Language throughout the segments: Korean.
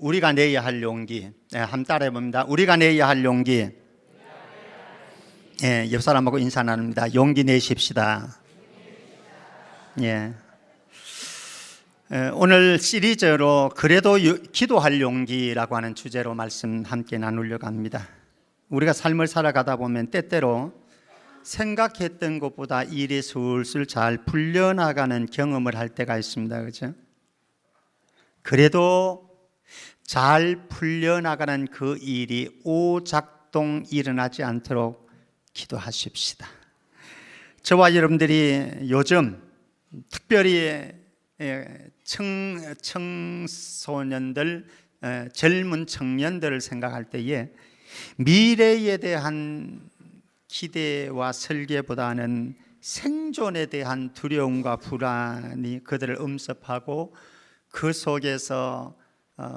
우리가 내야 할 용기. 네, 한번 따라해 봅니다. 우리가 내야 할 용기. 예, 옆 사람하고 인사 나눕니다. 용기 내십시다. 예. 에, 오늘 시리즈로 그래도 유, 기도할 용기라고 하는 주제로 말씀 함께 나누려고 합니다. 우리가 삶을 살아가다 보면 때때로 생각했던 것보다 일이 술술 잘 풀려나가는 경험을 할 때가 있습니다. 그죠? 그래도 잘 풀려나가는 그 일이 오작동 일어나지 않도록 기도하십시다. 저와 여러분들이 요즘 특별히 청, 청소년들, 젊은 청년들을 생각할 때에 미래에 대한 기대와 설계보다는 생존에 대한 두려움과 불안이 그들을 음습하고 그 속에서 어,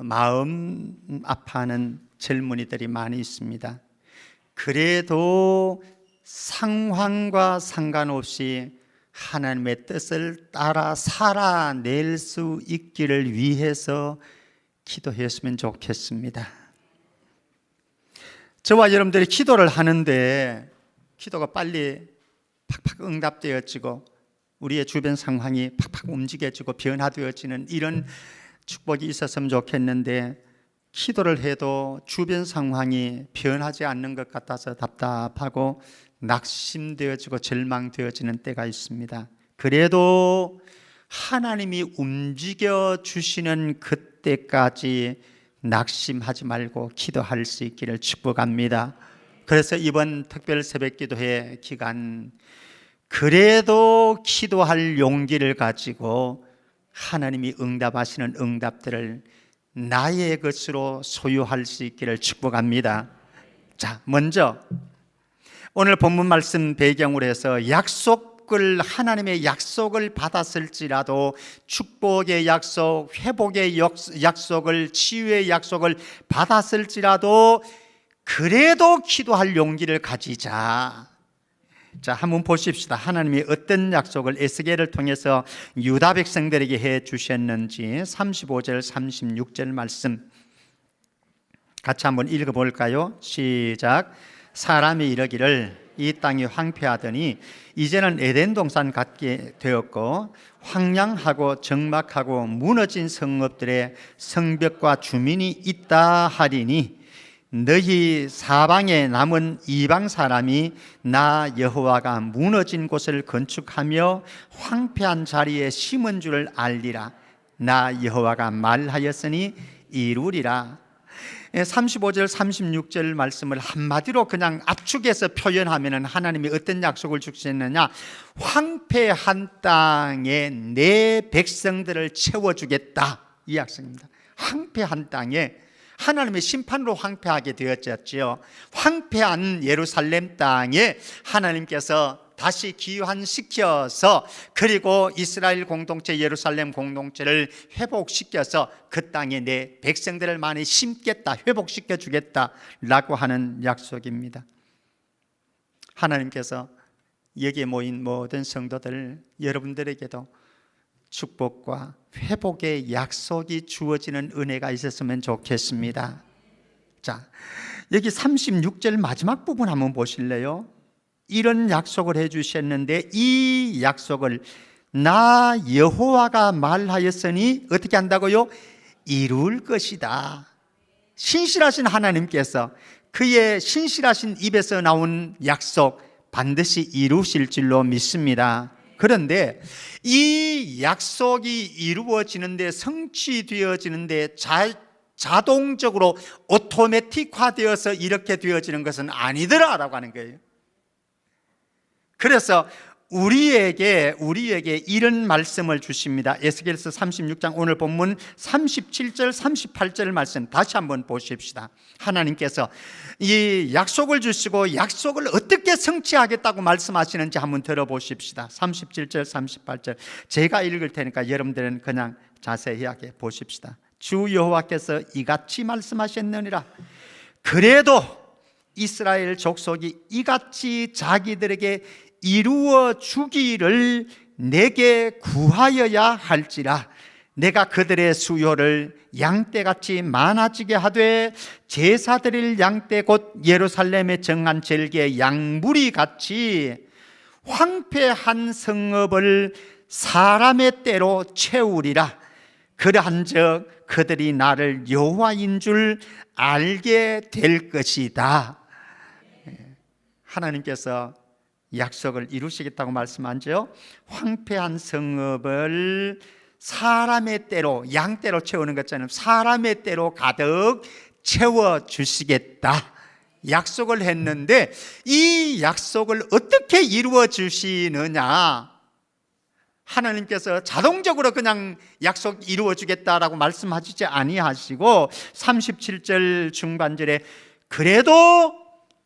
마음 아파하는 젊은이들이 많이 있습니다. 그래도 상황과 상관없이 하나님의 뜻을 따라 살아낼 수 있기를 위해서 기도했으면 좋겠습니다. 저와 여러분들이 기도를 하는데 기도가 빨리 팍팍 응답되어지고 우리의 주변 상황이 팍팍 움직여지고 변화되어지는 이런 축복이 있었으면 좋겠는데 기도를 해도 주변 상황이 변하지 않는 것 같아서 답답하고 낙심되어지고 절망되어지는 때가 있습니다. 그래도 하나님이 움직여 주시는 그때까지 낙심하지 말고 기도할 수 있기를 축복합니다. 그래서 이번 특별 새벽 기도회 기간 그래도 기도할 용기를 가지고 하나님이 응답하시는 응답들을 나의 것으로 소유할 수 있기를 축복합니다. 자, 먼저 오늘 본문 말씀 배경으로 해서 약속을 하나님의 약속을 받았을지라도 축복의 약속, 회복의 약속을 치유의 약속을 받았을지라도 그래도 기도할 용기를 가지자. 자, 한번 보십시다. 하나님이 어떤 약속을 에스겔을 통해서 유다 백성들에게 해 주셨는지 35절 36절 말씀 같이 한번 읽어 볼까요? 시작. 사람이 이르기를 이 땅이 황폐하더니 이제는 에덴 동산 같게 되었고 황량하고 적막하고 무너진 성읍들의 성벽과 주민이 있다 하리니 너희 사방에 남은 이방 사람이 나 여호와가 무너진 곳을 건축하며 황폐한 자리에 심은 줄을 알리라. 나 여호와가 말하였으니 이루리라. 35절 36절 말씀을 한마디로 그냥 압축해서 표현하면 하나님이 어떤 약속을 주셨느냐? 황폐한 땅에 내 백성들을 채워주겠다. 이 약속입니다. 황폐한 땅에 하나님의 심판으로 황폐하게 되었지요. 황폐한 예루살렘 땅에 하나님께서 다시 기환시켜서 그리고 이스라엘 공동체 예루살렘 공동체를 회복시켜서 그 땅에 내 백성들을 많이 심겠다 회복시켜 주겠다라고 하는 약속입니다. 하나님께서 여기에 모인 모든 성도들 여러분들에게도 축복과 회복의 약속이 주어지는 은혜가 있었으면 좋겠습니다. 자, 여기 36절 마지막 부분 한번 보실래요? 이런 약속을 해 주셨는데 이 약속을 나 여호와가 말하였으니 어떻게 한다고요? 이룰 것이다. 신실하신 하나님께서 그의 신실하신 입에서 나온 약속 반드시 이루실 줄로 믿습니다. 그런데 이 약속이 이루어지는데 성취되어지는데 자, 자동적으로 오토매틱화되어서 이렇게 되어지는 것은 아니더라라고 하는 거예요. 그래서 우리에게 우리에게 이런 말씀을 주십니다. 에스겔서 36장 오늘 본문 37절 38절 말씀 다시 한번 보십시다. 하나님께서 이 약속을 주시고 약속을 어떻게 성취하겠다고 말씀하시는지 한번 들어보십시다. 37절 38절 제가 읽을 테니까 여러분들은 그냥 자세하게 보십시다. 주 여호와께서 이같이 말씀하셨느니라. 그래도 이스라엘 족속이 이같이 자기들에게 이루어 주기를 내게 구하여야 할지라. 내가 그들의 수요를 양떼같이 많아지게 하되 제사 드릴 양떼 곧 예루살렘에 정한 절기의 양무리 같이 황폐한 성읍을 사람의 때로 채우리라. 그러한즉 그들이 나를 여호와인 줄 알게 될 것이다. 하나님께서 약속을 이루시겠다고 말씀하죠. 황폐한 성읍을 사람의 때로 양때로 채우는 것처럼 사람의 때로 가득 채워 주시겠다. 약속을 했는데 이 약속을 어떻게 이루어 주시느냐? 하나님께서 자동적으로 그냥 약속 이루어 주겠다라고 말씀하시지 아니하시고 37절 중반절에 그래도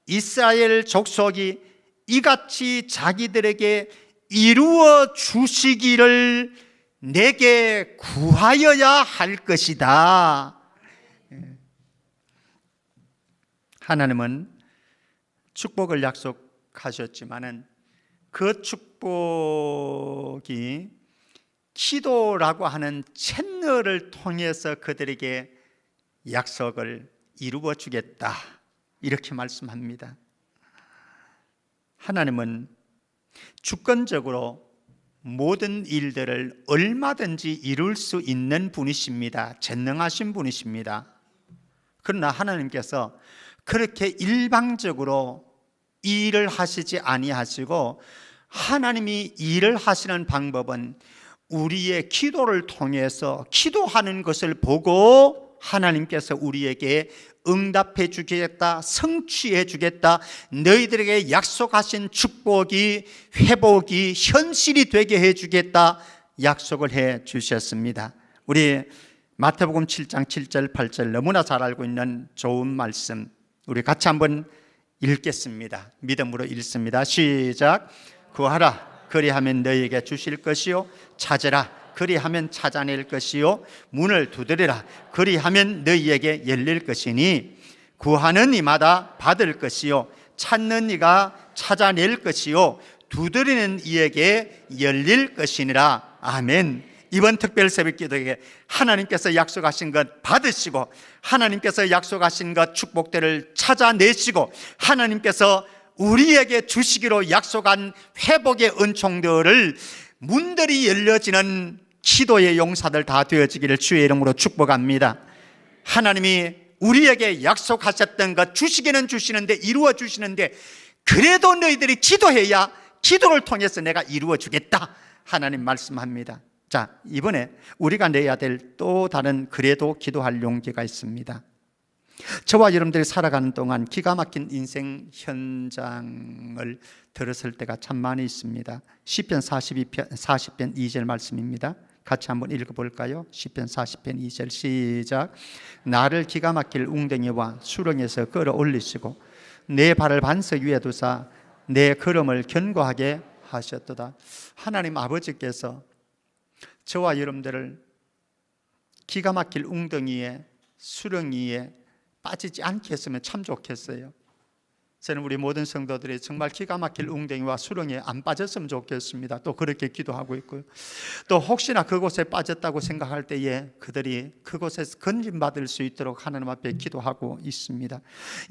이스라엘 족속이 이같이 자기들에게 이루어 주시기를 내게 구하여야 할 것이다. 하나님은 축복을 약속하셨지만은 그 축복이 기도라고 하는 채널을 통해서 그들에게 약속을 이루어 주겠다. 이렇게 말씀합니다. 하나님은 주권적으로 모든 일들을 얼마든지 이룰 수 있는 분이십니다. 전능하신 분이십니다. 그러나 하나님께서 그렇게 일방적으로 일을 하시지 아니하시고 하나님이 일을 하시는 방법은 우리의 기도를 통해서 기도하는 것을 보고 하나님께서 우리에게 응답해 주겠다, 성취해 주겠다, 너희들에게 약속하신 축복이 회복이 현실이 되게 해 주겠다 약속을 해 주셨습니다. 우리 마태복음 7장 7절 8절 너무나 잘 알고 있는 좋은 말씀 우리 같이 한번 읽겠습니다. 믿음으로 읽습니다. 시작. 구하라 그리하면 너희에게 주실 것이요 찾으라 그리하면 찾아낼 것이요. 문을 두드리라. 그리하면 너희에게 열릴 것이니 구하는 이마다 받을 것이요. 찾는 이가 찾아낼 것이요. 두드리는 이에게 열릴 것이니라. 아멘. 이번 특별 새벽 기도에 하나님께서 약속하신 것 받으시고 하나님께서 약속하신 것 축복들을 찾아내시고 하나님께서 우리에게 주시기로 약속한 회복의 은총들을 문들이 열려지는 기도의 용사들 다 되어지기를 주의 이름으로 축복합니다. 하나님이 우리에게 약속하셨던 것 주시기는 주시는데 이루어 주시는데 그래도 너희들이 기도해야 기도를 통해서 내가 이루어 주겠다. 하나님 말씀합니다. 자, 이번에 우리가 내야 될 또 다른 그래도 기도할 용기가 있습니다. 저와 여러분들이 살아가는 동안 기가 막힌 인생 현장을 들었을 때가 참 많이 있습니다. 시편 42편 40편 2절 말씀입니다. 같이 한번 읽어 볼까요? 시편 40편 2절 시작. 나를 기가 막힐 웅덩이와 수렁에서 끌어올리시고 내 발을 반석 위에 두사 내 걸음을 견고하게 하셨도다. 하나님 아버지께서 저와 여러분들을 기가 막힐 웅덩이에 수렁이에 빠지지 않게 했으면 참 좋겠어요. 저는 우리 모든 성도들이 정말 기가 막힐 웅덩이와 수렁에 안 빠졌으면 좋겠습니다. 또 그렇게 기도하고 있고요. 또 혹시나 그곳에 빠졌다고 생각할 때에 그들이 그곳에서 건진받을 수 있도록 하나님 앞에 기도하고 있습니다.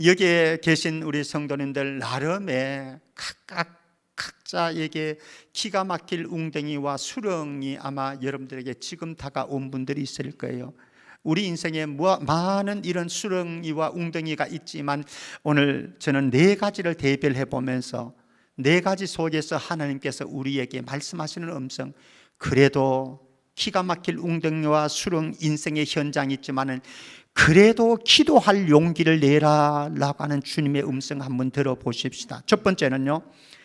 여기에 계신 우리 성도님들 나름의 각각 각자에게 기가 막힐 웅덩이와 수렁이 아마 여러분들에게 지금 다가온 분들이 있을 거예요. 우리 인생에 많은 이런 수렁이와 웅덩이가 있지만 오늘 저는 네 가지를 대별해 보면서 네 가지 속에서 하나님께서 우리에게 말씀하시는 음성 그래도 기가 막힐 웅덩이와 수렁 인생의 현장이 있지만은 그래도 기도할 용기를 내라 라고 하는 주님의 음성 한번 들어보십시다. 첫 번째는요.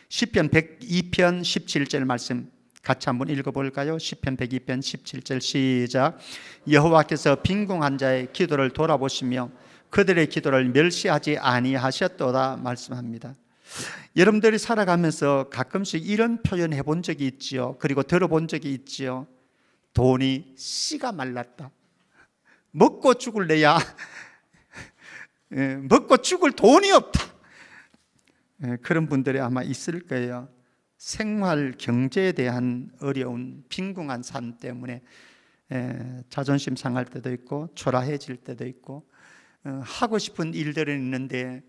시편 102편 17절 말씀 같이 한번 읽어볼까요? 시편 102편 17절 시작. 여호와께서 빈궁한 자의 기도를 돌아보시며 그들의 기도를 멸시하지 아니하셨도다 말씀합니다. 여러분들이 살아가면서 가끔씩 이런 표현 해본 적이 있지요? 그리고 들어본 적이 있지요? 돈이 씨가 말랐다. 먹고 죽을래야 예, 먹고 죽을 돈이 없다. 예, 그런 분들이 아마 있을 거예요 생활 경제에 대한 어려운 빈궁한 삶 때문에 에, 자존심 상할 때도 있고 초라해질 때도 있고 어, 하고 싶은 일들은 있는데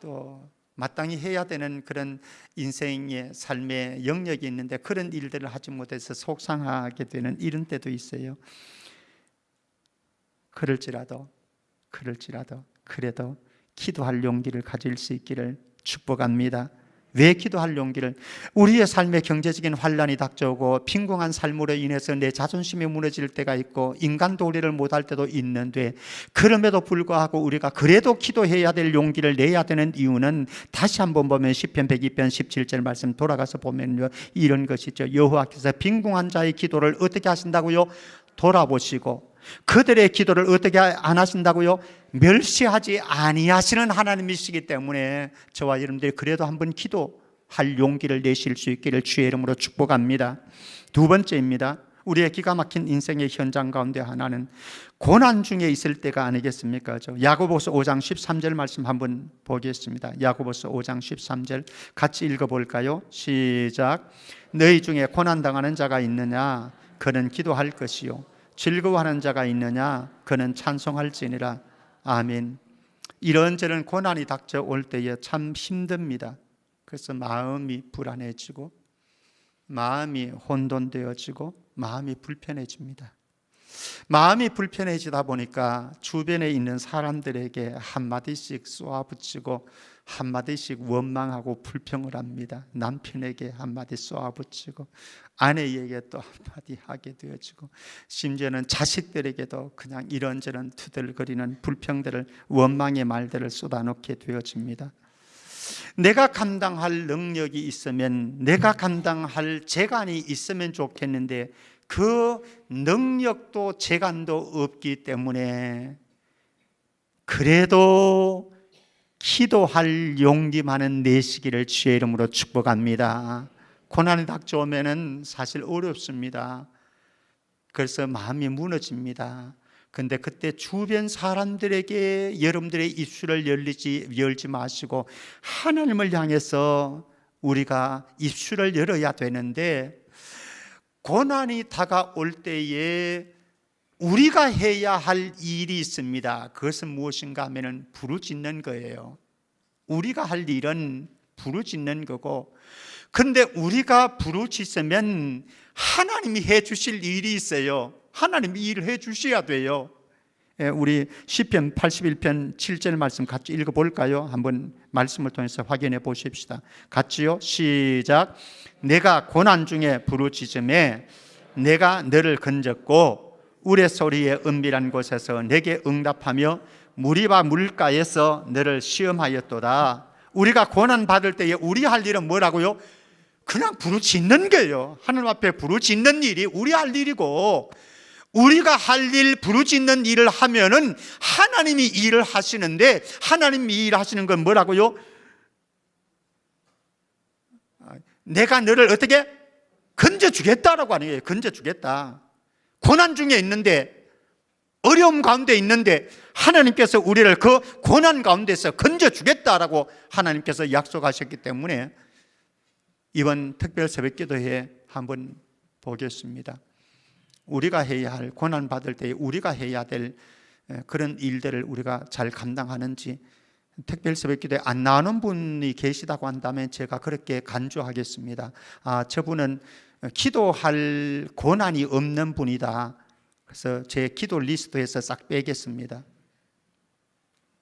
또 마땅히 해야 되는 그런 인생의 삶의 영역이 있는데 그런 일들을 하지 못해서 속상하게 되는 이런 때도 있어요. 그럴지라도 그럴지라도 그래도 기도할 용기를 가질 수 있기를 축복합니다. 왜 기도할 용기를? 우리의 삶에 경제적인 환란이 닥쳐오고 빈궁한 삶으로 인해서 내 자존심이 무너질 때가 있고 인간 도리를 못할 때도 있는데 그럼에도 불구하고 우리가 그래도 기도해야 될 용기를 내야 되는 이유는 다시 한번 보면 시편 102편 17절 말씀 돌아가서 보면요. 이런 것이죠. 여호와께서 빈궁한 자의 기도를 어떻게 하신다고요? 돌아보시고 그들의 기도를 어떻게 안 하신다고요? 멸시하지 아니하시는 하나님이시기 때문에 저와 여러분들이 그래도 한번 기도할 용기를 내실 수 있기를 주의 이름으로 축복합니다. 두 번째입니다. 우리의 기가 막힌 인생의 현장 가운데 하나는 고난 중에 있을 때가 아니겠습니까? 저 야고보서 5장 13절 말씀 한번 보겠습니다. 야고보서 5장 13절 같이 읽어 볼까요? 시작. 너희 중에 고난 당하는 자가 있느냐? 그는 기도할 것이요 즐거워하는 자가 있느냐? 그는 찬송할지니라. 아멘. 이런저런 고난이 닥쳐올 때에 참 힘듭니다. 그래서 마음이 불안해지고 마음이 혼돈되어지고 마음이 불편해집니다. 마음이 불편해지다 보니까 주변에 있는 사람들에게 한마디씩 쏘아붙이고 한마디씩 원망하고 불평을 합니다. 남편에게 한마디 쏘아붙이고 아내에게 또 한마디 하게 되어지고 심지어는 자식들에게도 그냥 이런저런 투덜거리는 불평들을 원망의 말들을 쏟아놓게 되어집니다. 내가 감당할 능력이 있으면 내가 감당할 재간이 있으면 좋겠는데 그 능력도 재간도 없기 때문에 그래도 기도할 용기 많은 내시기를 주의 이름으로 축복합니다. 고난이 닥쳐오면은 사실 어렵습니다. 그래서 마음이 무너집니다. 근데 그때 주변 사람들에게 여러분들의 입술을 열리지 열지 마시고 하나님을 향해서 우리가 입술을 열어야 되는데 고난이 다가올 때에 우리가 해야 할 일이 있습니다. 그것은 무엇인가 하면은 부르짖는 거예요. 우리가 할 일은 부르짖는 거고 근데 우리가 부르짖으면 하나님이 해 주실 일이 있어요. 하나님이 일을 해 주셔야 돼요. 예, 우리 시편 81편 7절 말씀 같이 읽어 볼까요? 한번 말씀을 통해서 확인해 보십시다. 같이요. 시작. 내가 고난 중에 부르짖음에 내가 너를 건졌고 우레 소리의 은밀한 곳에서 내게 응답하며 무리와 물가에서 너를 시험하였도다. 우리가 고난 받을 때에 우리 할 일은 뭐라고요? 그냥 부르짖는 거예요. 하늘 앞에 부르짖는 일이 우리 할 일이고 우리가 할 일, 부르짖는 일을 하면은 하나님이 일을 하시는데 하나님이 일 하시는 건 뭐라고요? 내가 너를 어떻게 건져 주겠다라고 하는 거예요. 건져 주겠다. 고난 중에 있는데 어려움 가운데 있는데 하나님께서 우리를 그 고난 가운데서 건져 주겠다라고 하나님께서 약속하셨기 때문에 이번 특별 새벽 기도회에 한번 보겠습니다. 우리가 해야 할 고난 받을 때 우리가 해야 될 그런 일들을 우리가 잘 감당하는지 특별 새벽 기도에 안 나오는 분이 계시다고 한다면 제가 그렇게 간주하겠습니다. 아, 저분은 기도할 고난이 없는 분이다. 그래서 제 기도 리스트에서 싹 빼겠습니다.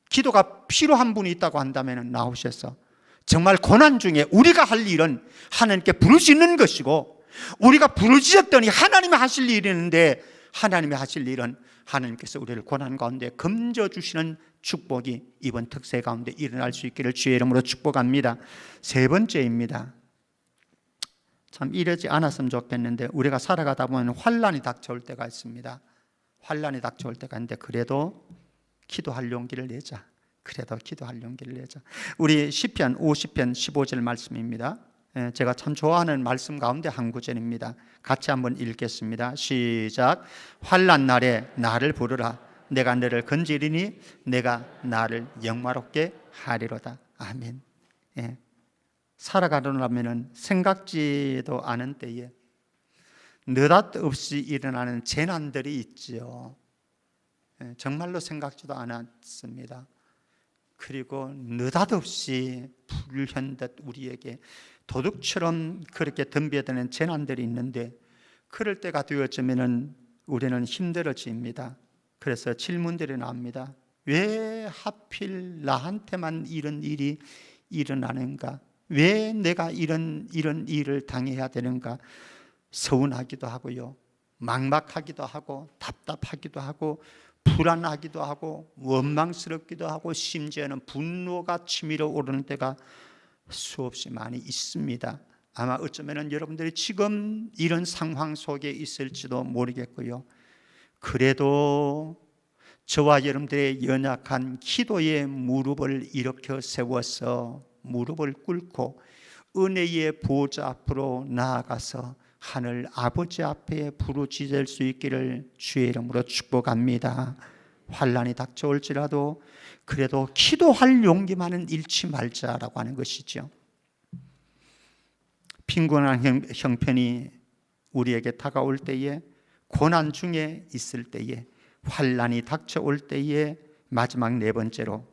기도가 필요한 분이 있다고 한다면 나오셔서 정말 고난 중에 우리가 할 일은 하나님께 부르짖는 것이고 우리가 부르짖었더니 하나님이 하실 일이 있는데 하나님이 하실 일은 하나님께서 우리를 고난 가운데 금져 주시는 축복이 이번 특세 가운데 일어날 수 있기를 주의 이름으로 축복합니다. 세 번째입니다. 참 이러지 않았으면 좋겠는데 우리가 살아가다 보면 환란이 닥쳐올 때가 있습니다. 환란이 닥쳐올 때가 있는데 그래도 기도할 용기를 내자. 그래도 기도할 용기를 내자. 우리 시편 50편 15절 말씀입니다. 예, 제가 참 좋아하는 말씀 가운데 한 구절입니다. 같이 한번 읽겠습니다. 시작. 환란 날에 나를 부르라. 내가 너를 건지리니 내가 나를 영화롭게 하리로다. 아멘. 예. 살아가려면 생각지도 않은 때에 느닷없이 일어나는 재난들이 있지요. 예, 정말로 생각지도 않았습니다. 그리고 느닷없이 불현듯 우리에게 도둑처럼 그렇게 덤벼드는 재난들이 있는데 그럴 때가 되어지면은 우리는 힘들어집니다. 그래서 질문들이 나옵니다. 왜 하필 나한테만 이런 일이 일어나는가? 왜 내가 이런 이런 일을 당해야 되는가? 서운하기도 하고요. 막막하기도 하고 답답하기도 하고 불안하기도 하고 원망스럽기도 하고 심지어는 분노가 치밀어 오르는 때가 수없이 많이 있습니다. 아마 어쩌면 여러분들이 지금 이런 상황 속에 있을지도 모르겠고요. 그래도 저와 여러분들의 연약한 기도의 무릎을 일으켜 세워서 무릎을 꿇고 은혜의 보좌 앞으로 나아가서 하늘 아버지 앞에 부르짖을 수 있기를 주의 이름으로 축복합니다. 환란이 닥쳐올지라도 그래도 기도할 용기만은 잃지 말자라고 하는 것이죠. 빈곤한 형편이 우리에게 다가올 때에 고난 중에 있을 때에 환란이 닥쳐올 때에 마지막 네 번째로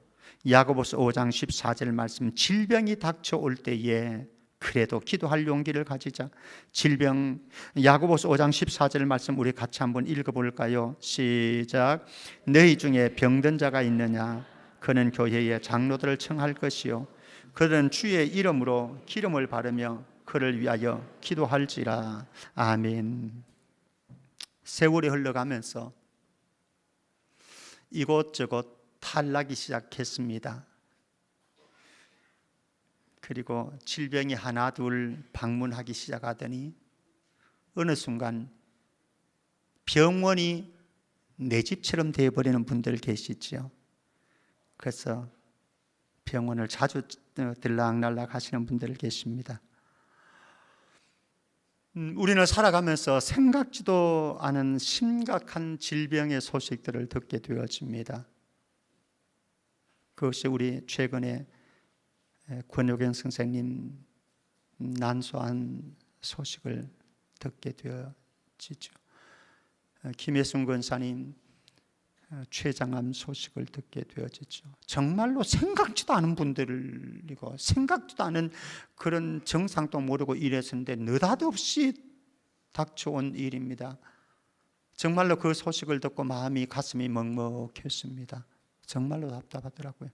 야고보서 5장 14절 말씀 질병이 닥쳐올 때에 그래도 기도할 용기를 가지자. 질병 야고보서 5장 14절 말씀 우리 같이 한번 읽어 볼까요? 시작. 너희 중에 병든 자가 있느냐? 그는 교회의 장로들을 청할 것이요 그들은 주의 이름으로 기름을 바르며 그를 위하여 기도할지라. 아멘. 세월이 흘러가면서 이곳저곳 탈락이 시작했습니다. 그리고 질병이 하나 둘 방문하기 시작하더니 어느 순간 병원이 내 집처럼 되어버리는 분들 계시죠. 그래서 병원을 자주 들락날락 하시는 분들 계십니다. 음, 우리는 살아가면서 생각지도 않은 심각한 질병의 소식들을 듣게 되어집니다. 그것이 우리 최근에 권효경 선생님 난소한 소식을 듣게 되어지죠. 어, 김혜순 권사님 어, 췌장암 소식을 듣게 되어지죠. 정말로 생각지도 않은 분들이고 생각지도 않은 그런 정상도 모르고 이랬는데 느닷없이 닥쳐온 일입니다. 정말로 그 소식을 듣고 마음이 가슴이 먹먹했습니다. 정말로 답답하더라고요.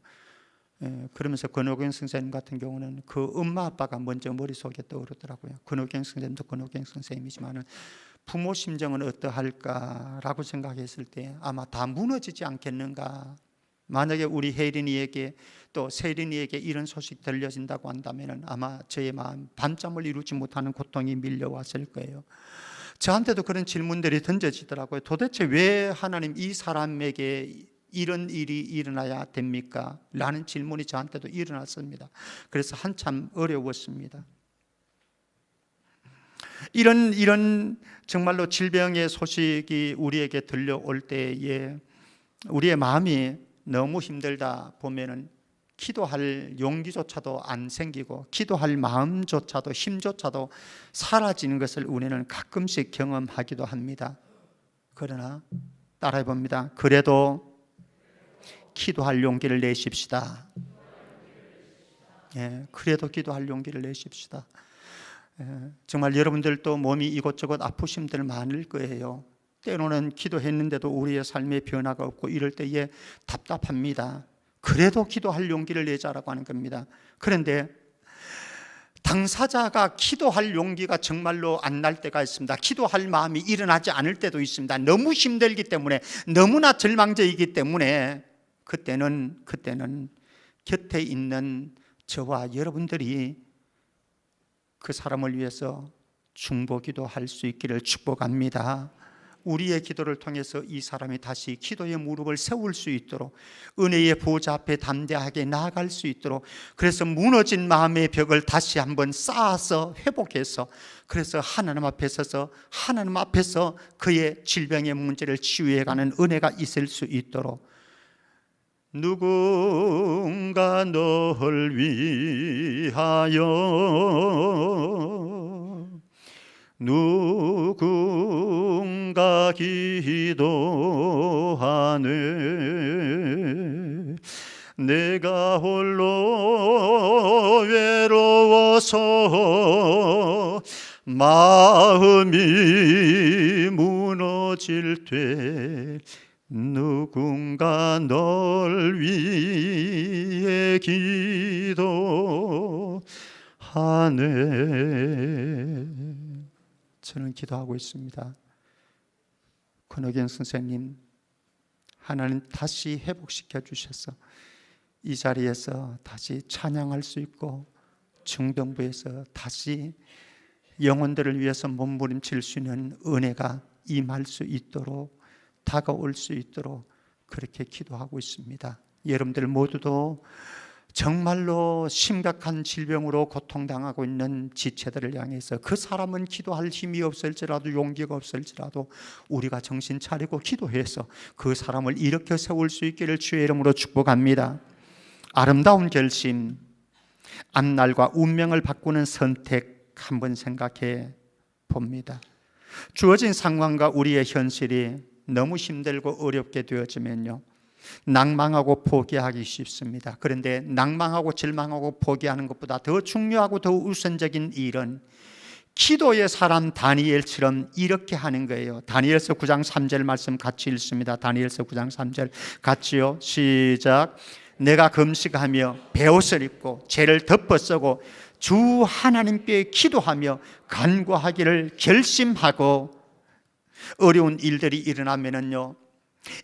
예, 그러면서 권호경 선생님 같은 경우는 그 엄마 아빠가 먼저 머릿속에 떠오르더라고요. 권호경 선생님도 권호경 선생님이지만은 부모 심정은 어떠할까라고 생각했을 때 아마 다 무너지지 않겠는가. 만약에 우리 혜린이에게 또 세린이에게 이런 소식 들려진다고 한다면 아마 저의 마음 반잠을 이루지 못하는 고통이 밀려왔을 거예요. 저한테도 그런 질문들이 던져지더라고요. 도대체 왜 하나님 이 사람에게 이런 일이 일어나야 됩니까? 라는 질문이 저한테도 일어났습니다. 그래서 한참 어려웠습니다. 이런 이런 정말로 질병의 소식이 우리에게 들려올 때에 우리의 마음이 너무 힘들다 보면은 기도할 용기조차도 안 생기고 기도할 마음조차도 힘조차도 사라지는 것을 우리는 가끔씩 경험하기도 합니다. 그러나 따라해 봅니다. 그래도 기도할 용기를 내십시다. 예, 그래도 기도할 용기를 내십시다. 예, 정말 여러분들도 몸이 이곳저곳 아프심들 많을 거예요. 때로는 기도했는데도 우리의 삶에 변화가 없고 이럴 때에 답답합니다. 그래도 기도할 용기를 내자라고 하는 겁니다. 그런데 당사자가 기도할 용기가 정말로 안 날 때가 있습니다. 기도할 마음이 일어나지 않을 때도 있습니다. 너무 힘들기 때문에 너무나 절망적이기 때문에 그때는 그때는 곁에 있는 저와 여러분들이 그 사람을 위해서 중보기도 할 수 있기를 축복합니다. 우리의 기도를 통해서 이 사람이 다시 기도의 무릎을 세울 수 있도록 은혜의 보좌 앞에 담대하게 나아갈 수 있도록 그래서 무너진 마음의 벽을 다시 한번 쌓아서 회복해서 그래서 하나님 앞에 서서 하나님 앞에서 그의 질병의 문제를 치유해 가는 은혜가 있을 수 있도록 누군가 널 위하여. 누군가 기도하네 내가 홀로 외로워서 마음이 무너질 때 누군가 널 위해 기도하네. 저는 기도하고 있습니다. 권혁현 선생님 하나님 다시 회복시켜 주셔서 이 자리에서 다시 찬양할 수 있고 중병부에서 다시 영혼들을 위해서 몸부림칠 수 있는 은혜가 임할 수 있도록 다가올 수 있도록 그렇게 기도하고 있습니다. 여러분들 모두도 정말로 심각한 질병으로 고통당하고 있는 지체들을 향해서 그 사람은 기도할 힘이 없을지라도 용기가 없을지라도 우리가 정신 차리고 기도해서 그 사람을 일으켜 세울 수 있기를 주의 이름으로 축복합니다. 아름다운 결심, 앞날과 운명을 바꾸는 선택 한번 생각해 봅니다. 주어진 상황과 우리의 현실이 너무 힘들고 어렵게 되어지면요. 낭망하고 포기하기 쉽습니다. 그런데 낭망하고 절망하고 포기하는 것보다 더 중요하고 더 우선적인 일은 기도의 사람 다니엘처럼 이렇게 하는 거예요. 다니엘서 9장 3절 말씀 같이 읽습니다. 다니엘서 9장 3절 같이요. 시작. 내가 금식하며 배옷을 입고 죄를 덮어 쓰고 주 하나님께 기도하며 간구하기를 결심하고 어려운 일들이 일어나면은요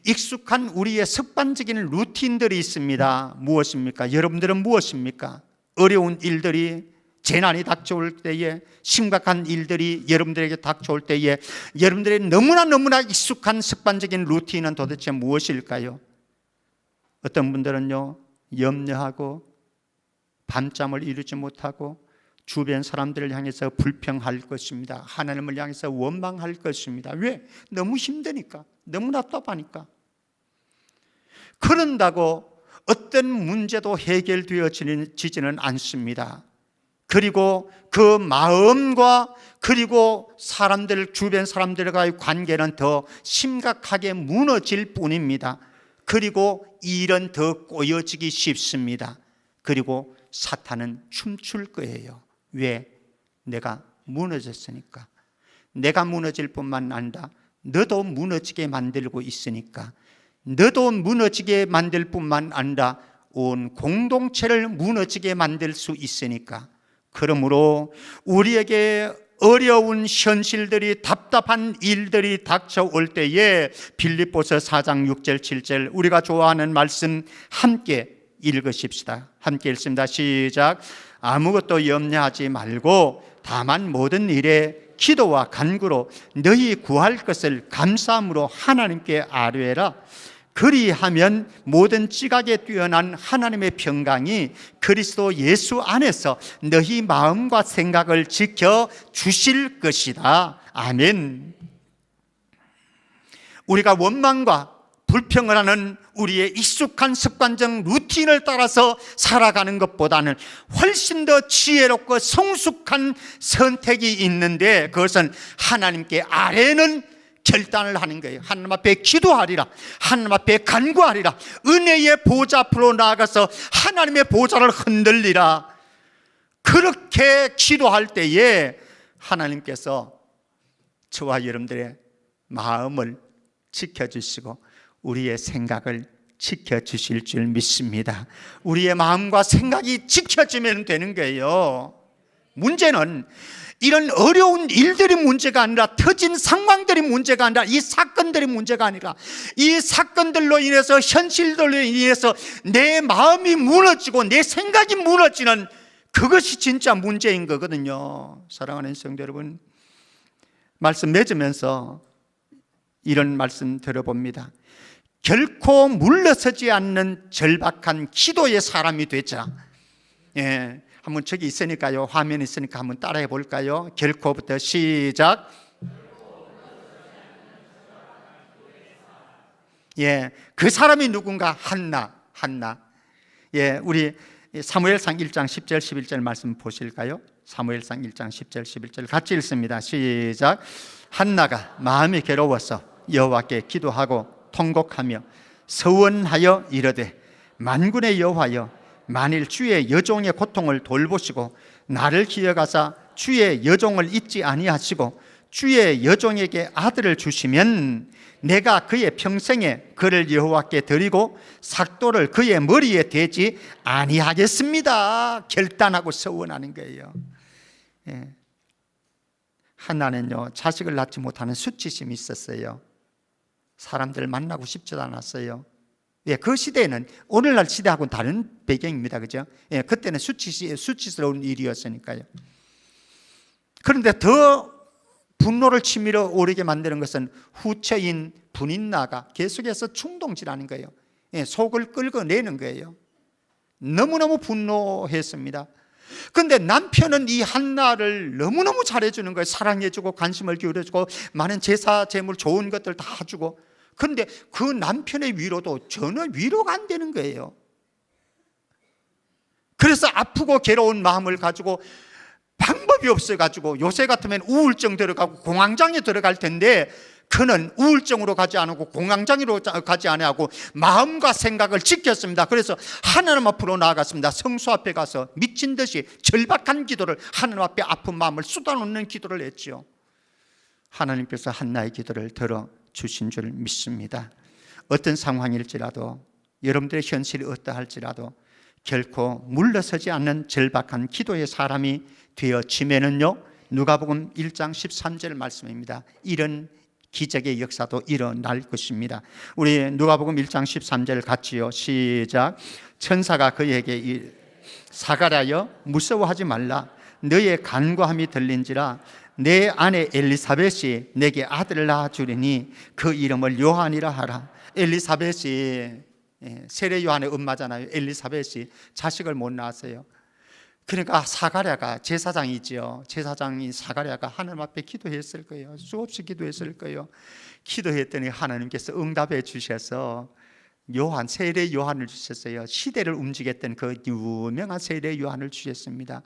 익숙한 우리의 습관적인 루틴들이 있습니다. 무엇입니까? 여러분들은 무엇입니까? 어려운 일들이 재난이 닥쳐올 때에 심각한 일들이 여러분들에게 닥쳐올 때에 여러분들의 너무나 너무나 익숙한 습관적인 루틴은 도대체 무엇일까요? 어떤 분들은요 염려하고 밤잠을 이루지 못하고 주변 사람들을 향해서 불평할 것입니다. 하나님을 향해서 원망할 것입니다. 왜? 너무 힘드니까. 너무 답답하니까. 그런다고 어떤 문제도 해결되어지지는 않습니다. 그리고 그 마음과 그리고 사람들, 주변 사람들과의 관계는 더 심각하게 무너질 뿐입니다. 그리고 일은 더 꼬여지기 쉽습니다. 그리고 사탄은 춤출 거예요. 왜? 내가 무너졌으니까. 내가 무너질 뿐만 아니라 너도 무너지게 만들고 있으니까. 너도 무너지게 만들 뿐만 아니라 온 공동체를 무너지게 만들 수 있으니까. 그러므로 우리에게 어려운 현실들이 답답한 일들이 닥쳐올 때에 빌립보서 4장 6절 7절 우리가 좋아하는 말씀 함께 읽으십시다. 함께 읽습니다. 시작. 아무것도 염려하지 말고 다만 모든 일에 기도와 간구로 너희 구할 것을 감사함으로 하나님께 아뢰라. 그리하면 모든 지각에 뛰어난 하나님의 평강이 그리스도 예수 안에서 너희 마음과 생각을 지켜 주실 것이다. 아멘. 우리가 원망과 불평을 하는 우리의 익숙한 습관적 루틴을 따라서 살아가는 것보다는 훨씬 더 지혜롭고 성숙한 선택이 있는데 그것은 하나님께 아래는 결단을 하는 거예요. 하나님 앞에 기도하리라. 하나님 앞에 간구하리라. 은혜의 보좌 앞으로 나아가서 하나님의 보좌를 흔들리라. 그렇게 기도할 때에 하나님께서 저와 여러분들의 마음을 지켜주시고 우리의 생각을 지켜주실 줄 믿습니다. 우리의 마음과 생각이 지켜지면 되는 거예요. 문제는 이런 어려운 일들이 문제가 아니라 터진 상황들이 문제가 아니라 이 사건들이 문제가 아니라 이 사건들로 인해서 현실들로 인해서 내 마음이 무너지고 내 생각이 무너지는 그것이 진짜 문제인 거거든요. 사랑하는 성도 여러분, 말씀 맺으면서 이런 말씀 들어봅니다. 결코 물러서지 않는 절박한 기도의 사람이 되자. 예, 한번 저기 있으니까요. 화면 있으니까 한번 따라해 볼까요? 결코부터 시작. 예, 그 사람이 누군가 한나, 한나. 예, 우리 사무엘상 1장 10절 11절 말씀 보실까요? 사무엘상 1장 10절 11절 같이 읽습니다. 시작. 한나가 마음이 괴로워서 여호와께 기도하고 통곡하며 서원하여 이르되 만군의 여호와여 만일 주의 여종의 고통을 돌보시고 나를 기억하사 주의 여종을 잊지 아니하시고 주의 여종에게 아들을 주시면 내가 그의 평생에 그를 여호와께 드리고 삭도를 그의 머리에 대지 아니하겠습니다. 결단하고 서원하는 거예요. 예. 하나는요 자식을 낳지 못하는 수치심이 있었어요. 사람들 만나고 싶지도 않았어요. 예, 그 시대에는 오늘날 시대하고는 다른 배경입니다. 그죠? 예, 그때는 수치, 수치스러운 일이었으니까요. 그런데 더 분노를 치밀어 오르게 만드는 것은 후처인 분인나가 계속해서 충동질하는 거예요. 예, 속을 끌어내는 거예요. 너무너무 분노했습니다. 근데 남편은 이 한나를 너무너무 잘해주는 거예요. 사랑해주고 관심을 기울여주고 많은 제사, 제물, 좋은 것들 다 주고. 근데 그 남편의 위로도 전혀 위로가 안 되는 거예요. 그래서 아프고 괴로운 마음을 가지고 방법이 없어가지고 요새 같으면 우울증 들어가고 공황장애 들어갈 텐데 그는 우울증으로 가지 않고 공황장애로 가지 않고 마음과 생각을 지켰습니다. 그래서 하나님 앞으로 나아갔습니다. 성수 앞에 가서 미친 듯이 절박한 기도를 하나님 앞에 아픈 마음을 쏟아놓는 기도를 했지요. 하나님께서 한나의 기도를 들어 주신 줄 믿습니다. 어떤 상황일지라도 여러분들의 현실이 어떠할지라도 결코 물러서지 않는 절박한 기도의 사람이 되어지면은요 누가복음 1장 13절 말씀입니다. 이런 기적의 역사도 일어날 것입니다. 우리 누가복음 1장 13절 같이요. 시작. 천사가 그에게 사가랴여 무서워하지 말라. 너의 간과함이 들린지라 내 아내 엘리사벳이 내게 아들을 낳아 주리니 그 이름을 요한이라 하라. 엘리사벳이 예, 세례 요한의 엄마잖아요. 엘리사벳이 자식을 못 낳았어요. 그러니까 사가랴가 제사장이지요. 제사장이 사가랴가 하나님 앞에 기도했을 거예요. 수없이 기도했을 거예요. 기도했더니 하나님께서 응답해 주셔서 요한 세례 요한을 주셨어요. 시대를 움직였던 그 유명한 세례 요한을 주셨습니다.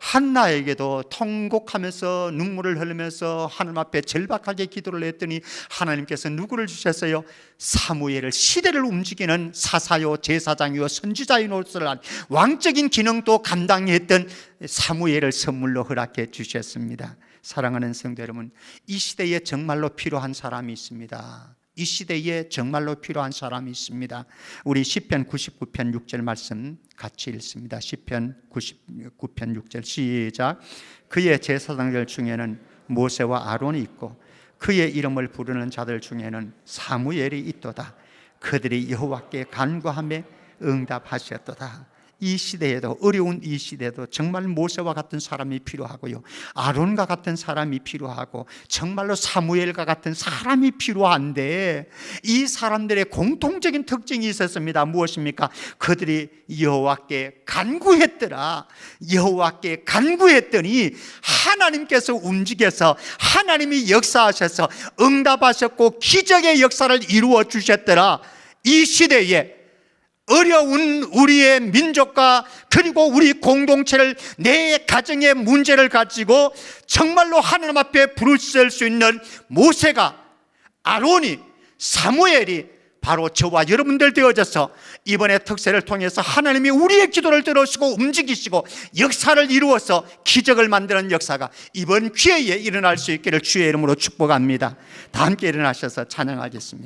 한나에게도 통곡하면서 눈물을 흘리면서 하나님 앞에 절박하게 기도를 했더니 하나님께서 누구를 주셨어요? 사무엘을 시대를 움직이는 사사요 제사장이요 선지자인 옷을 한 왕적인 기능도 감당했던 사무엘을 선물로 허락해 주셨습니다. 사랑하는 성도 여러분, 이 시대에 정말로 필요한 사람이 있습니다. 이 시대에 정말로 필요한 사람이 있습니다. 우리 시편 99편 6절 말씀 같이 읽습니다. 시편 99편 6절 시작. 그의 제사장들 중에는 모세와 아론이 있고 그의 이름을 부르는 자들 중에는 사무엘이 있도다. 그들이 여호와께 간구함에 응답하셨도다. 이 시대에도 어려운 이 시대에도 정말 모세와 같은 사람이 필요하고요. 아론과 같은 사람이 필요하고 정말로 사무엘과 같은 사람이 필요한데 이 사람들의 공통적인 특징이 있었습니다. 무엇입니까? 그들이 여호와께 간구했더라. 여호와께 간구했더니 하나님께서 움직여서 하나님이 역사하셔서 응답하셨고 기적의 역사를 이루어 주셨더라. 이 시대에 어려운 우리의 민족과 그리고 우리 공동체를 내 가정의 문제를 가지고 정말로 하나님 앞에 부르실 수 있는 모세가 아론이 사무엘이 바로 저와 여러분들 되어져서 이번에 특세를 통해서 하나님이 우리의 기도를 들으시고 움직이시고 역사를 이루어서 기적을 만드는 역사가 이번 기회에 일어날 수 있기를 주의 이름으로 축복합니다. 다 함께 일어나셔서 찬양하겠습니다.